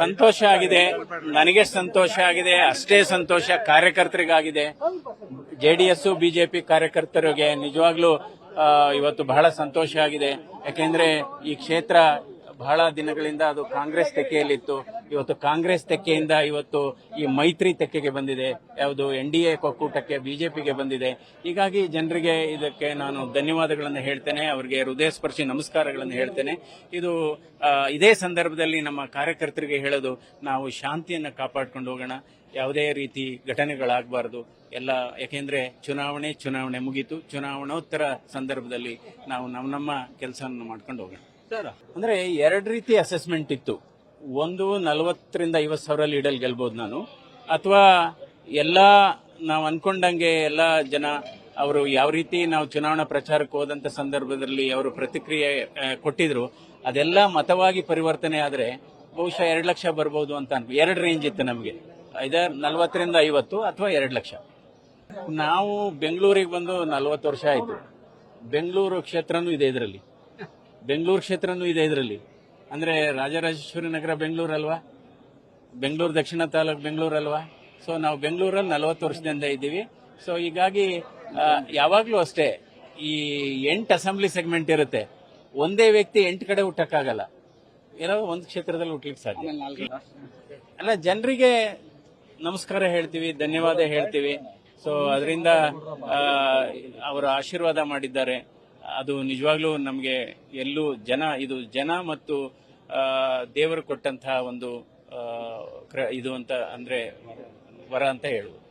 ಸಂತೋಷ ಆಗಿದೆ. ನನಗೆ ಸಂತೋಷ ಆಗಿದೆ. ಅಷ್ಟೇ ಸಂತೋಷ ಕಾರ್ಯಕರ್ತರಿಗಾಗಿದೆ. ಜೆಡಿಎಸ್ ಬಿಜೆಪಿ ಕಾರ್ಯಕರ್ತರಿಗೆ ನಿಜವಾಗ್ಲೂ ಇವತ್ತು ಬಹಳ ಸಂತೋಷ ಆಗಿದೆ. ಯಾಕೆಂದ್ರೆ ಈ ಕ್ಷೇತ್ರ ಬಹಳ ದಿನಗಳಿಂದ ಅದು ಕಾಂಗ್ರೆಸ್ ತೆಕ್ಕೆಯಲ್ಲಿತ್ತು. ಇವತ್ತು ಕಾಂಗ್ರೆಸ್ ತೆಕ್ಕೆಯಿಂದ ಇವತ್ತು ಈ ಮೈತ್ರಿ ತೆಕ್ಕೆಗೆ ಬಂದಿದೆ. ಯಾವುದು ಎನ್ ಡಿ ಎ ಒಕ್ಕೂಟಕ್ಕೆ ಬಿಜೆಪಿಗೆ ಬಂದಿದೆ. ಹೀಗಾಗಿ ಜನರಿಗೆ ಇದಕ್ಕೆ ನಾನು ಧನ್ಯವಾದಗಳನ್ನು ಹೇಳ್ತೇನೆ. ಅವರಿಗೆ ಹೃದಯ ಸ್ಪರ್ಶಿ ನಮಸ್ಕಾರಗಳನ್ನು ಹೇಳ್ತೇನೆ. ಇದು ಇದೇ ಸಂದರ್ಭದಲ್ಲಿ ನಮ್ಮ ಕಾರ್ಯಕರ್ತರಿಗೆ ಹೇಳೋದು, ನಾವು ಶಾಂತಿಯನ್ನು ಕಾಪಾಡ್ಕೊಂಡು ಹೋಗೋಣ. ಯಾವುದೇ ರೀತಿ ಘಟನೆಗಳಾಗಬಾರ್ದು. ಎಲ್ಲ, ಯಾಕೆಂದ್ರೆ ಚುನಾವಣೆ ಚುನಾವಣೆ ಮುಗೀತು. ಚುನಾವಣೋತ್ತರ ಸಂದರ್ಭದಲ್ಲಿ ನಾವು ನಮ್ಮ ನಮ್ಮ ಕೆಲಸವನ್ನು ಮಾಡ್ಕೊಂಡು ಹೋಗೋಣ. ಅಂದ್ರೆ ಎರಡು ರೀತಿ ಅಸೆಸ್ಮೆಂಟ್ ಇತ್ತು. ಒಂದು ನಲವತ್ತರಿಂದ ಐವತ್ತು ಸಾವಿರ ಲೀಡಲ್ಲಿ ಗೆಲ್ಬಹುದು ನಾನು. ಅಥವಾ ಎಲ್ಲ ನಾವು ಅನ್ಕೊಂಡಂಗೆ ಎಲ್ಲ ಜನ ಅವರು ಯಾವ ರೀತಿ ನಾವು ಚುನಾವಣಾ ಪ್ರಚಾರಕ್ಕೆ ಹೋದಂತ ಸಂದರ್ಭದಲ್ಲಿ ಅವರು ಪ್ರತಿಕ್ರಿಯೆ ಕೊಟ್ಟಿದ್ರು, ಅದೆಲ್ಲ ಮತವಾಗಿ ಪರಿವರ್ತನೆ ಆದ್ರೆ ಬಹುಶಃ ಎರಡು ಲಕ್ಷ ಬರ್ಬೋದು ಅಂತ ಅನ್ಕೊ ಎರಡು ರೇಂಜ್ ಇತ್ತು ನಮಗೆ. ಐದಾರು, ನಲವತ್ತರಿಂದ ಐವತ್ತು ಅಥವಾ ಎರಡು ಲಕ್ಷ. ನಾವು ಬೆಂಗಳೂರಿಗೆ ಬಂದು ನಲವತ್ತು ವರ್ಷ ಆಯ್ತು. ಬೆಂಗಳೂರು ಕ್ಷೇತ್ರನೂ ಇದೆ ಇದರಲ್ಲಿ. ಬೆಂಗಳೂರು ಕ್ಷೇತ್ರನೂ ಇದೆ ಇದರಲ್ಲಿ. ಅಂದರೆ ರಾಜರಾಜೇಶ್ವರಿ ನಗರ ಬೆಂಗಳೂರು ಅಲ್ವಾ ಬೆಂಗಳೂರು ದಕ್ಷಿಣ ತಾಲೂಕು ಬೆಂಗಳೂರು ಅಲ್ವಾ ಸೊ ನಾವು ಬೆಂಗಳೂರಲ್ಲಿ ನಲವತ್ತು ವರ್ಷದಿಂದ ಇದ್ದೀವಿ. ಸೊ ಹೀಗಾಗಿ ಯಾವಾಗಲೂ ಅಷ್ಟೇ ಈ ಎಂಟು ಅಸೆಂಬ್ಲಿ ಸೆಗ್ಮೆಂಟ್ ಇರುತ್ತೆ. ಒಂದೇ ವ್ಯಕ್ತಿ ಎಂಟು ಕಡೆ ಹುಟ್ಟಕ್ಕಾಗಲ್ಲ. ಏನೋ ಒಂದು ಕ್ಷೇತ್ರದಲ್ಲಿ ಹುಟ್ಟಲಿಕ್ಕೆ ಸಾಧ್ಯ. ಅಲ್ಲ ಜನರಿಗೆ ನಮಸ್ಕಾರ ಹೇಳ್ತೀವಿ ಧನ್ಯವಾದ ಹೇಳ್ತೀವಿ. ಸೊ ಅದರಿಂದ ಅವರು ಆಶೀರ್ವಾದ ಮಾಡಿದ್ದಾರೆ. ಅದು ನಿಜವಾಗ್ಲೂ ನಮಗೆ ಎಲ್ಲೂ ಜನ, ಇದು ಜನ ಮತ್ತು ದೇವರು ಕೊಟ್ಟಂತಹ ಒಂದು ಇದು ಅಂತ ಅಂದ್ರೆ ವರ ಅಂತ ಹೇಳುವುದು.